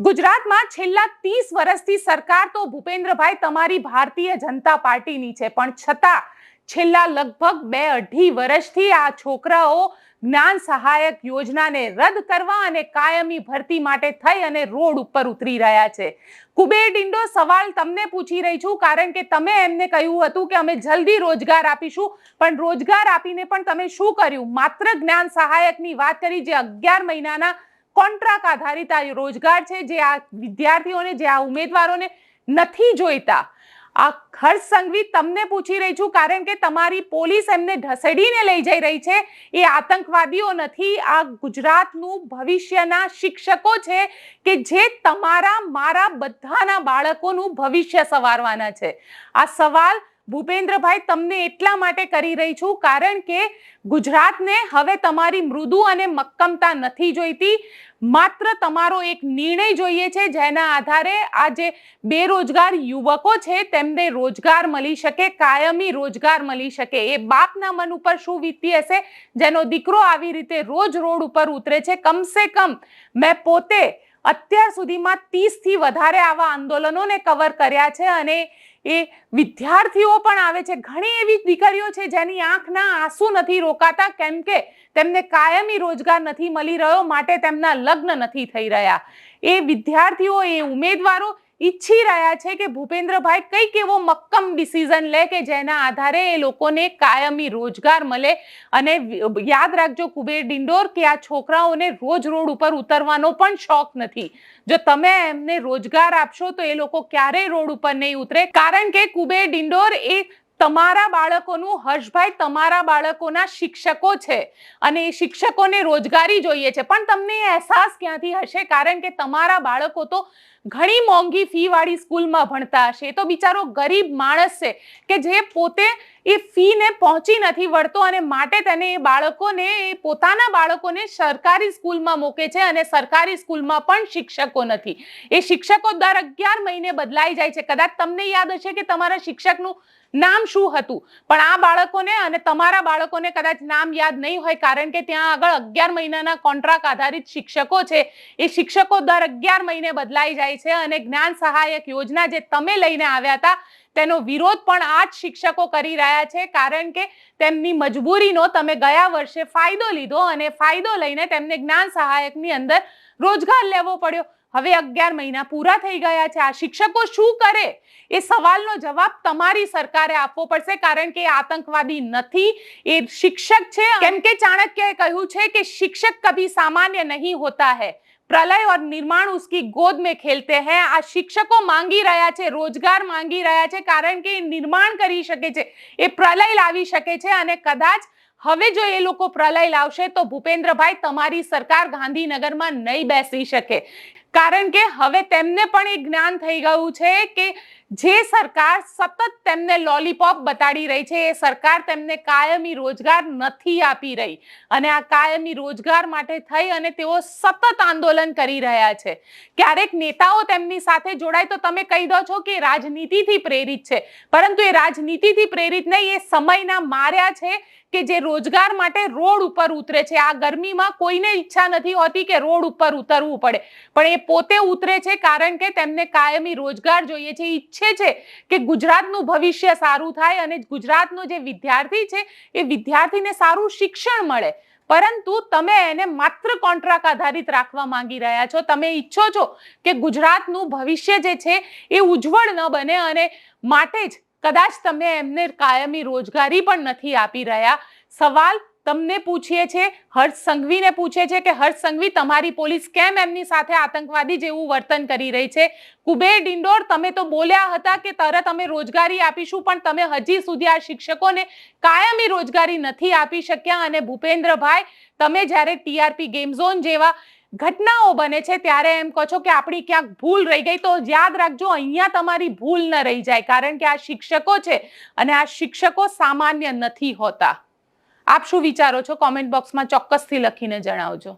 ગુજરાતમાં છેલ્લા ત્રીસ વર્ષથી સરકાર તો ભૂપેન્દ્રભાઈ તમારી ભારતીય જનતા પાર્ટીની છે, પણ છતાં છેલ્લા લગભગ બે અઢી વર્ષથી આ છોકરાઓ જ્ઞાન સહાયક યોજનાને રદ કરવા અને કાયમી ભરતી માટે થઈ અને રોડ ઉપર ઉતરી રહ્યા છે. કુબેર ડિંડો, સવાલ તમને પૂછી રહી છું, કારણ કે તમે એમને કહ્યું હતું કે અમે જલ્દી રોજગાર આપીશું, પણ રોજગાર આપીને પણ તમે શું કર્યું? માત્ર જ્ઞાન સહાયકની વાત કરી જે અગિયાર મહિનાના કોન્ટ્રાક્ટ આધારિત આ રોજગાર છે જે આ વિદ્યાર્થીઓને, જે આ ઉમેદવારોને નથી જોઈતા. આ હર્ષ સંઘવી તમને પૂછી રહી છું, કારણ કે તમારી પોલીસ એમને ઢસડીને લઈ જઈ રહી છે. એ આતંકવાદીઓ નથી. આ ગુજરાતનું ભવિષ્યના શિક્ષકો છે કે જે તમારા, મારા બધાના બાળકોનું ભવિષ્ય સવારવાના છે. આ સવાલ ભૂપેન્દ્રભાઈ, તમને એટલા માટે કરી રહી છું, કારણ કે ગુજરાતને હવે તમારી મૃદુ અને મક્કમતા નથી જોઈતી. માત્ર તમારો એક નિર્ણય જોઈએ છે, જેના આધારે આ જે બેરોજગાર યુવકો છે, તેમને રોજગાર મળી શકે, કાયમી રોજગાર મળી શકે. એ બાપના મન ઉપર શું વીતી હશે? જેનો દીકરો આવી રીતે રોજ રોડ ઉપર ઉતરે છે, કમસે કમ મેં પોતે અત્યાર સુધીમાં ત્રીસથી વધારે આવા આંદોલનોને કવર કર્યા છે અને એ વિદ્યાર્થીઓ પણ આવે છે. ઘણી એવી દીકરીઓ છે જેની આંખના આંસુ નથી રોકાતા. કેમ કે તેમને કાયમી રોજગાર નથી મળી રહ્યો, માટે તેમના લગ્ન નથી થઈ રહ્યા. એ વિદ્યાર્થીઓ, એ ઉમેદવારો ઈચ્છી રહ્યા છે કે ભૂપેન્દ્રભાઈ કંઈક એવો મક્કમ ડિસિઝન લે કે જેના આધારે એ લોકોને કાયમી રોજગાર મળે. અને યાદ રાખજો કુબેર ડિંડોર કે આ છોકરાઓને રોજ રોડ ઉપર ઉતરવાનો પણ શોખ નથી. જો તમે એમને રોજગાર આપશો તો એ લોકો ક્યારેય રોડ ઉપર નહીં ઉતરે. કારણ કે કુબેર ડિંડોર એ તમારા બાળકોનું, હર્ષભાઈ, તમારા બાળકોના શિક્ષકો છે. અને એ શિક્ષકોને રોજગારી જોઈએ છે. પણ તમને અહેસાસ ક્યાંથી હશે? કારણ કે તમારા બાળકો તો ઘણી મોંઘી ફીવાળી સ્કૂલમાં ભણતા હશે. એ તો બિચારો ગરીબ માણસ છે કે જે પોતે એ ફીને પહોંચી નથી વળતો અને માટે તેને એ બાળકોને, એ પોતાના બાળકોને સરકારી સ્કૂલમાં મૂકે છે અને સરકારી સ્કૂલમાં પણ શિક્ષકો નથી. એ શિક્ષકો દર અગિયાર મહિને બદલાઈ જાય છે. કદાચ તમને યાદ હશે કે તમારા શિક્ષકનું નામ શું હતું? પણ આ બાળકોને અને તમારા બાળકોને કદાચ નામ યાદ નહીં હોય કારણ કે ત્યાં આગળ અગિયાર મહિનાના કોન્ટ્રાક્ટ આધારિત શિક્ષકો છે. એ શિક્ષકો દર અગિયાર મહિને બદલાઈ જાય છે અને જ્ઞાન સહાયક યોજના જે તમે લઈને આવ્યા હતા, તેનો વિરોધ પણ આ જ શિક્ષકો કરી રહ્યા છે. કારણ કે તેમની મજબૂરીનો તમે ગયા વર્ષે ફાયદો લીધો અને ફાયદો લઈને તેમને જ્ઞાન સહાયકની અંદર રોજગાર લેવો પડ્યો. હવે અગિયાર મહિના પૂરા થઈ ગયા છે આ શિક્ષકો શું કરે એ સવાલનો જવાબ તમારી સરકારે આપવો પડશે કારણ કે એ આતંકવાદી નથી એ શિક્ષક છે કેમ કે ચાણક્યએ કહ્યું છે કે શિક્ષક કભી સામાન્ય નહીં હોતા है પ્રલય और નિર્માણ उसकी गोद में खेलते हैं આ શિક્ષકો માંગી રહ્યા છે રોજગાર માંગી રહ્યા છે કારણ કે એ નિર્માણ કરી શકે છે એ પ્રલય લાવી શકે છે અને કદાચ હવે જો એ લોકો પ્રલય લાવશે તો ભૂપેન્દ્રભાઈ તમારી સરકાર ગાંધીનગરમાં નહીં બેસી શકે કારણ કે હવે તેમને પણ એ જ્ઞાન થઈ ગયું છે કે જે સરકાર સતત તેમને લોલીપોપ બતાડી રહી છે, એ સરકાર તેમને કાયમી રોજગાર નથી આપી રહી. અને આ કાયમી રોજગાર માટે થઈ અને તેઓ સતત આંદોલન કરી રહ્યા છે. ક્યારેક નેતાઓ તેમની સાથે જોડાય તો તમે કહી દો છો કે રાજનીતિથી પ્રેરિત છે. પરંતુ એ રાજનીતિથી પ્રેરિત નહીં, એ સમયના માર્યા છે કે જે રોજગાર માટે રોડ ઉપર ઉતરે છે. આ ગરમીમાં કોઈને ઈચ્છા નથી હોતી કે રોડ ઉપર ઉતરવું પડે. પણ એ પોતે ઉતરે છે કારણ કે તેમને કાયમી રોજગાર જોઈએ છે. ઈચ્છે છે કે ગુજરાતનું ભવિષ્ય સારું થાય અને ગુજરાતનો જે વિદ્યાર્થી છે એ વિદ્યાર્થીને સારું શિક્ષણ મળે. પરંતુ તમે એને માત્ર કોન્ટ્રાક્ટ આધારિત રાખવા માંગી રહ્યા છો. તમે ઈચ્છો છો કે ગુજરાતનું ભવિષ્ય જે છે એ ઉજ્જવળ ન બને અને માટે જ કદાચ તમે એમને કાયમી રોજગારી પણ નથી આપી રહ્યા. સવાલ તમને પૂછીએ છે, હર્ષ સંઘવીને પૂછે છે કે હર્ષ સંઘવી, તમારી પોલીસ કેમ એમની સાથે આતંકવાદી જેવું વર્તન કરી રહી છે? કુબેર ડિંડોર, તમે તો બોલ્યા હતા કે તરત અમે રોજગારી આપીશું, પણ તમે હજી સુધી આ શિક્ષકોને કાયમી રોજગારી નથી આપી શક્યા. અને ભૂપેન્દ્રભાઈ, તમે જ્યારે ટીઆરપી ગેમ ઝોન જેવા ઘટનાઓ બને છે, ત્યારે એમ કહો છો કે આપણી ક્યાંક ભૂલ રહી ગઈ. તો યાદ રાખજો, અહીંયા તમારી ભૂલ ન રહી જાય, કારણ કે આ શિક્ષકો છે અને આ શિક્ષકો સામાન્ય નથી હોતા. આપ શું વિચારો છો? કોમેન્ટ બોક્સમાં ચોક્કસથી લખીને જણાવજો.